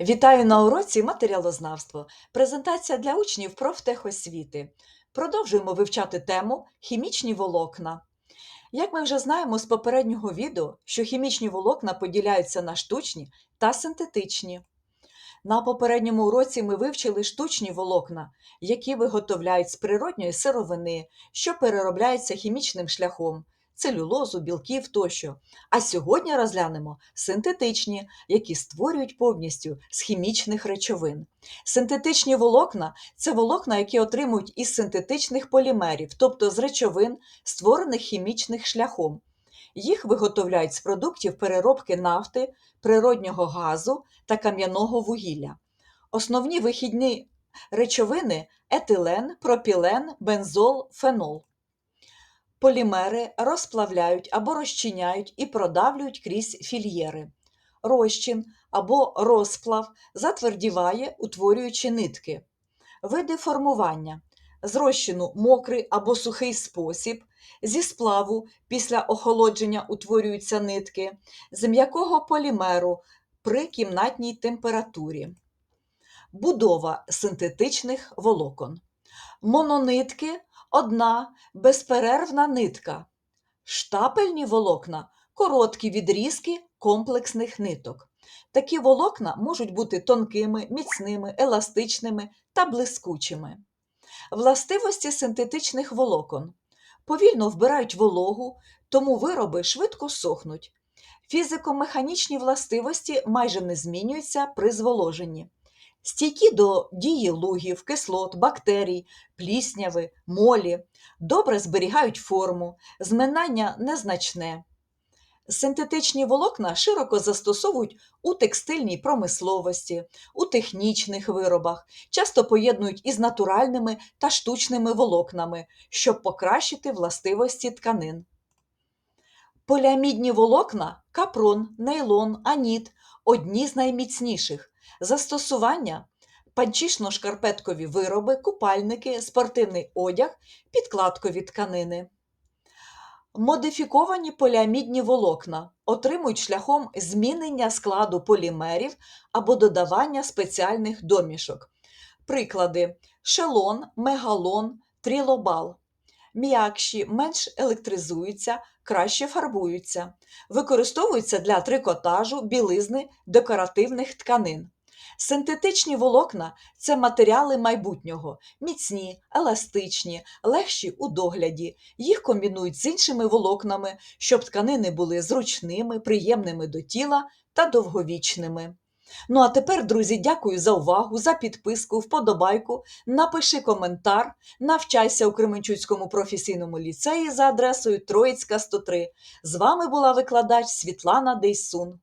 Вітаю на уроці матеріалознавство. Презентація для учнів профтехосвіти. Продовжуємо вивчати тему хімічні волокна. Як ми вже знаємо з попереднього відео, що хімічні волокна поділяються на штучні та синтетичні. На попередньому уроці ми вивчили штучні волокна, які виготовляють з природньої сировини, що переробляється хімічним шляхом, целюлозу, білків тощо. А сьогодні розглянемо синтетичні, які створюють повністю з хімічних речовин. Синтетичні волокна це волокна, які отримують із синтетичних полімерів, тобто з речовин, створених хімічних шляхом. Їх виготовляють з продуктів переробки нафти, природнього газу та кам'яного вугілля. Основні вихідні речовини етилен, пропілен, бензол, фенол. Полімери розплавляють або розчиняють і продавлюють крізь фільєри. Розчин або розплав затвердіває, утворюючи нитки. Види формування з розчину мокрий або сухий спосіб, зі сплаву після охолодження утворюються нитки, з м'якого полімеру при кімнатній температурі. Будова синтетичних волокон. Мононитки одна безперервна нитка. Штапельні волокна короткі відрізки комплексних ниток. Такі волокна можуть бути тонкими, міцними, еластичними та блискучими. Властивості синтетичних волокон повільно вбирають вологу, тому вироби швидко сохнуть. Фізико-механічні властивості майже не змінюються при зволоженні. Стійкі до дії лугів, кислот, бактерій, плісняви, молі, добре зберігають форму, зминання незначне. Синтетичні волокна широко застосовують у текстильній промисловості, у технічних виробах, часто поєднують із натуральними та штучними волокнами, щоб покращити властивості тканин. Поліамідні волокна капрон, нейлон, аніт одні з найміцніших. Застосування панчішно-шкарпеткові вироби, купальники, спортивний одяг, підкладкові тканини. Модифіковані поліамідні волокна отримують шляхом змінення складу полімерів або додавання спеціальних домішок. Приклади: шелон, мегалон, трілобал. М'якші, менш електризуються, краще фарбуються, використовуються для трикотажу, білизни, декоративних тканин. Синтетичні волокна це матеріали майбутнього, міцні, еластичні, легші у догляді. Їх комбінують з іншими волокнами, щоб тканини були зручними, приємними до тіла та довговічними. Ну а тепер, друзі, дякую за увагу, за підписку, вподобайку. Напиши коментар, навчайся у Кременчуцькому професійному ліцеї за адресою Троїцька 103. З вами була викладач Світлана Дейсун.